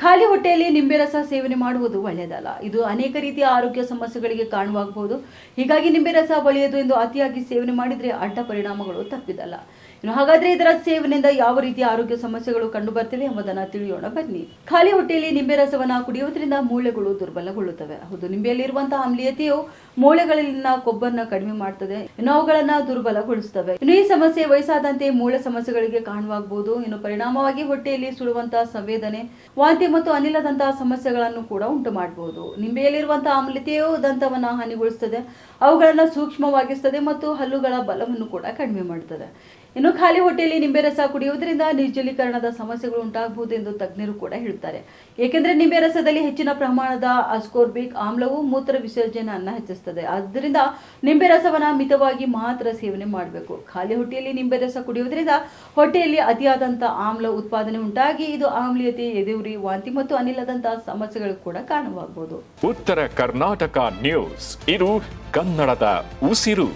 ಖಾಲಿ ಹೊಟ್ಟೆಯಲ್ಲಿ ನಿಂಬೆ ರಸ ಸೇವನೆ ಮಾಡುವುದು ಒಳ್ಳೆಯದಲ್ಲ. ಇದು ಅನೇಕ ರೀತಿಯ ಆರೋಗ್ಯ ಸಮಸ್ಯೆಗಳಿಗೆ ಕಾರಣವಾಗಬಹುದು. ಹೀಗಾಗಿ ನಿಂಬೆ ರಸ ಒಳ್ಳೆಯದು ಎಂದು ಅತಿಯಾಗಿ ಸೇವನೆ ಮಾಡಿದರೆ ಅಡ್ಡ ಪರಿಣಾಮಗಳು ತಪ್ಪಿದಲ್ಲ. ಇನ್ನು ಹಾಗಾದ್ರೆ ಇದರ ಸೇವನೆಯಿಂದ ಯಾವ ರೀತಿಯ ಆರೋಗ್ಯ ಸಮಸ್ಯೆಗಳು ಕಂಡು ಬರ್ತವೆ ಎಂಬುದನ್ನು ತಿಳಿಯೋಣ. ಬನ್ನಿ. ಖಾಲಿ ಹೊಟ್ಟೆಯಲ್ಲಿ ನಿಂಬೆ ರಸವನ್ನು ಕುಡಿಯುವುದರಿಂದ ಮೂಳೆಗಳು ದುರ್ಬಲಗೊಳ್ಳುತ್ತವೆ. ಹೌದು, ನಿಂಬೆಯಲ್ಲಿರುವಂತಹ ಆಮ್ಲೀಯತೆಯು ಮೂಳೆಗಳಲ್ಲಿನ ಕೊಬ್ಬನ್ನು ಕಡಿಮೆ ಮಾಡ್ತದೆ. ಇನ್ನು ಅವುಗಳನ್ನ ದುರ್ಬಲಗೊಳಿಸುತ್ತವೆ ಇನ್ನು ಈ ಸಮಸ್ಯೆ ವಯಸ್ಸಾದಂತೆ ಮೂಳೆ ಸಮಸ್ಯೆಗಳಿಗೆ ಕಾರಣವಾಗಬಹುದು. ಇನ್ನು ಪರಿಣಾಮವಾಗಿ ಹೊಟ್ಟೆಯಲ್ಲಿ ಸುಡುವಂತಹ ಸಂವೇದನೆ, ವಾಂತಿ ಮತ್ತು ಅನಿಲದಂತಹ ಸಮಸ್ಯೆಗಳನ್ನು ಕೂಡ ಉಂಟು ಮಾಡಬಹುದು ನಿಂಬೆಯಲ್ಲಿರುವಂತಹ ಆಮ್ಲತೆಯು ದಂತವನ್ನ ಹಾನಿಗೊಳಿಸುತ್ತದೆ ಅವುಗಳನ್ನು ಸೂಕ್ಷ್ಮವಾಗಿಸ್ತದೆ ಮತ್ತು ಹಲ್ಲುಗಳ ಬಲವನ್ನು ಕೂಡ ಕಡಿಮೆ ಮಾಡುತ್ತದೆ ಇನ್ನು ಖಾಲಿ ಹೊಟ್ಟೆಯಲ್ಲಿ ನಿಂಬೆ ರಸ ಕುಡಿಯುವುದರಿಂದ ನಿರ್ಜಲೀಕರಣದ ಸಮಸ್ಯೆಗಳು ಉಂಟಾಗಬಹುದು ಎಂದು ತಜ್ಞರು ಕೂಡ ಹೇಳುತ್ತಾರೆ ಏಕೆಂದರೆ ನಿಂಬೆ ರಸದಲ್ಲಿ ಹೆಚ್ಚಿನ ಪ್ರಮಾಣದ ಅಸ್ಕೋರ್ಬಿಕ್ ಆಮ್ಲವು ಮೂತ್ರ ವಿಸರ್ಜನೆಯನ್ನ ಹೆಚ್ಚಿಸುತ್ತದೆ ಆದ್ದರಿಂದ ನಿಂಬೆ ರಸವನ್ನು ಮಿತವಾಗಿ ಮಾತ್ರ ಸೇವನೆ ಮಾಡಬೇಕು. ಖಾಲಿ ಹೊಟ್ಟೆಯಲ್ಲಿ ನಿಂಬೆ ರಸ ಕುಡಿಯುವುದರಿಂದ ಹೊಟ್ಟೆಯಲ್ಲಿ ಅತಿಯಾದಂಥ ಆಮ್ಲ ಉತ್ಪಾದನೆ ಉಂಟಾಗಿ ಇದು ಆಮ್ಲೀಯತೆ ಎದೆಯುರಿ ವಾಂತಿ ಮತ್ತು ಅನಿಲದಂತಹ ಸಮಸ್ಯೆಗಳು ಕೂಡ ಕಾರಣವಾಗಬಹುದು. ಉತ್ತರ ಕರ್ನಾಟಕ ನ್ಯೂಸ್. ಇದು ಕನ್ನಡದ ಉಸಿರು.